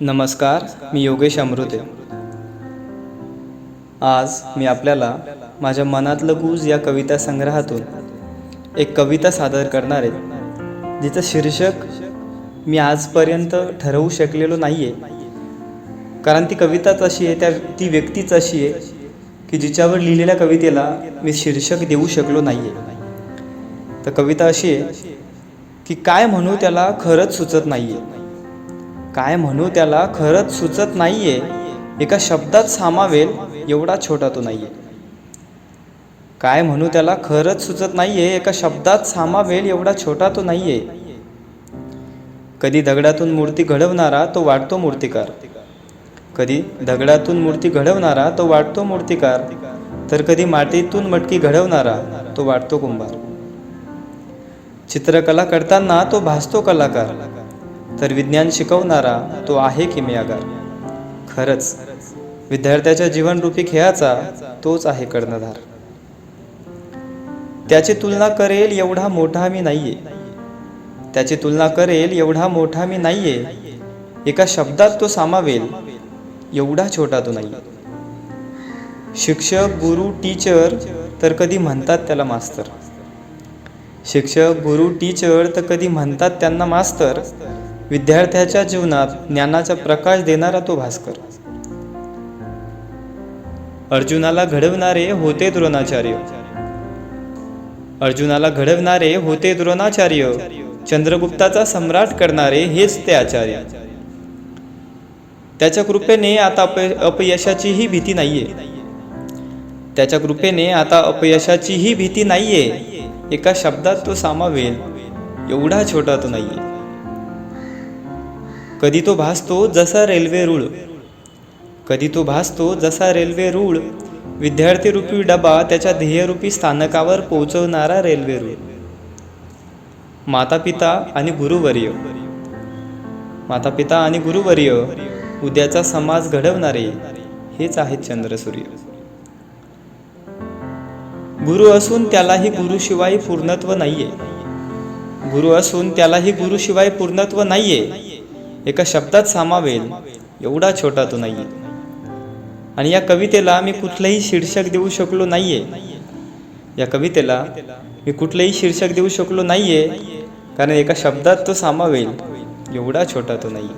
नमस्कार मी योगेश अमृते. आज मी आपल्याला माझ्या मनातलं गुज या कविता संग्रहातून एक कविता सादर करणार आहे जिचं शीर्षक मी आजपर्यंत ठरवू शकलेलो नाही आहे कारण ती कविताच अशी आहे त्या ती व्यक्तीच अशी आहे की जिच्यावर लिहिलेल्या कवितेला मी शीर्षक देऊ शकलो नाही आहे तर कविता अशी आहे की काय म्हणू त्याला खरंच सुचत नाही आहे काय म्हणू त्याला खरंच सुचत नाहीये. एका शब्दात सामावेल एवढा छोटा तो नाहीये. काय म्हणू त्याला खरंच सुचत नाहीये एका शब्दात सामावेल एवढा छोटा तो नाहीये. कधी दगडातून मूर्ती घडवणारा तो वाटतो मूर्तिकार. कधी दगडातून मूर्ती घडवणारा तो वाटतो मूर्तिकार. तर कधी मातीतून मटकी घडवणारा तो वाटतो कुंभार. चित्रकला करताना तो भासतो कलाकार. तर विज्ञान शिकवणारा तो आहे किमयागार खरंच विद्यार्थ्याच्या जीवनरूपी खेळाचा तोच आहे कर्णधार. त्याची तुलना करेल एवढा मोठा मी नाहीये. त्याची तुलना करेल एवढा मोठा मी नाहीये. एका शब्दात तो सामावेल एवढा छोटा तो नाही शिक्षक गुरु टीचर तर कधी म्हणतात त्याला मास्तर. शिक्षक गुरु टीचर तर कधी म्हणतात त्यांना मास्तर. विद्यार्थ्याच्या जीवनात ज्ञानाचा प्रकाश देणारा तो भास्कर. अर्जुनाला घडवणारे होते द्रोणाचार्य. अर्जुनाला घडवणारे होते द्रोणाचार्य. चंद्रगुप्ताचा सम्राट करणारे हेच ते आचार्य. त्याच्या कृपेने आता अप अपयशाचीही भीती नाहीये. त्याच्या कृपेने आता अपयशाचीही भीती नाहीये. एका शब्दात तो सामावेल एवढा छोटा तो नाहीये. कधी तो भासतो जसा रेल्वे रूळ. कधी तो भासतो जसा रेल्वे रूळ. विद्यार्थी रूपी डबा त्याच्या ध्येयरूपी स्थानकावर पोहोचवणारा रेल्वे रूळ. माता पिता आणि गुरुवर्य. माता पिता आणि गुरुवर्य उद्याचा समाज घडवणारे हेच आहेत चंद्रसूर्य. गुरु असून त्यालाही गुरुशिवाय पूर्णत्व नाहीये. गुरु असून त्यालाही गुरुशिवाय पूर्णत्व नाहीये. एका शब्दात सामावेल एवढा छोटा तो नाही आणि या कवितेला मी कुठलंही शीर्षक देऊ शकलो नाहीये. या कवितेला मी कुठलंही शीर्षक देऊ शकलो नाहीये कारण एका शब्दात तो सामावेल एवढा छोटा तो नाही